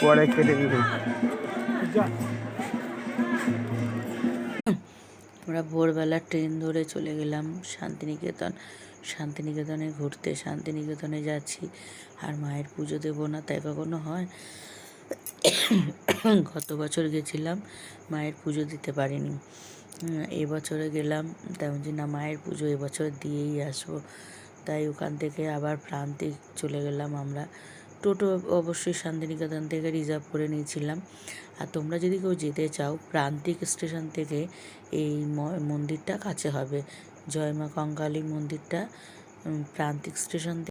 পরে কেটে দিবে। আমরা ভোরবেলা ট্রেন ধরে চলে গেলাম শান্তিনিকেতন। শান্তিনিকেতনে ঘুরতে, শান্তিনিকেতনে যাচ্ছি। আর মায়ের পুজো দেবো না, তাই কখনো হয়? গত বছর গেছিলাম, মায়ের পুজো দিতে পারিনি। এবছরে গেলাম, তেমন যে না, মায়ের পুজো এবছর দিয়েই আসব। তাই ওখান থেকে আবার প্রান্তিক চলে গেলাম আমরা। টোটো অবশ্যই শান্তিনিকেতন থেকে রিজার্ভ করে নিয়েছিলাম। আর তোমরা যদি কেউ যেতে চাও, প্রান্তিক স্টেশন থেকে এই মন্দিরটা কাছে হবে। জয়মা কঙ্কালী মন্দিরটা প্রান্তিক স্টেশন